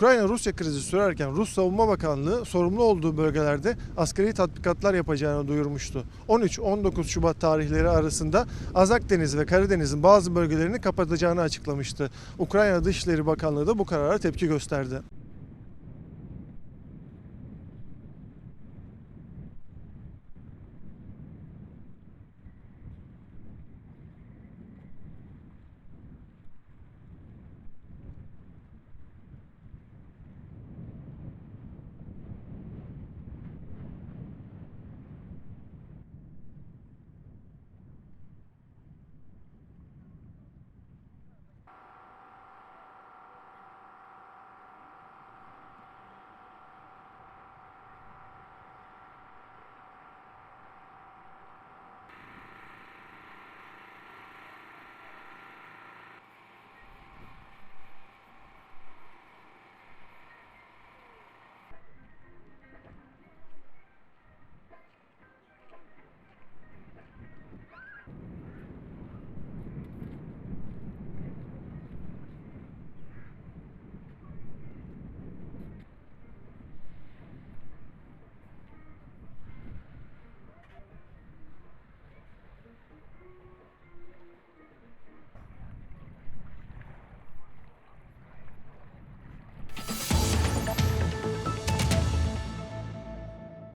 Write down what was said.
Ukrayna-Rusya krizi sürerken Rus Savunma Bakanlığı sorumlu olduğu bölgelerde askeri tatbikatlar yapacağını duyurmuştu. 13-19 Şubat tarihleri arasında Azak Denizi ve Karadeniz'in bazı bölgelerini kapatacağını açıklamıştı. Ukrayna Dışişleri Bakanlığı da bu karara tepki gösterdi.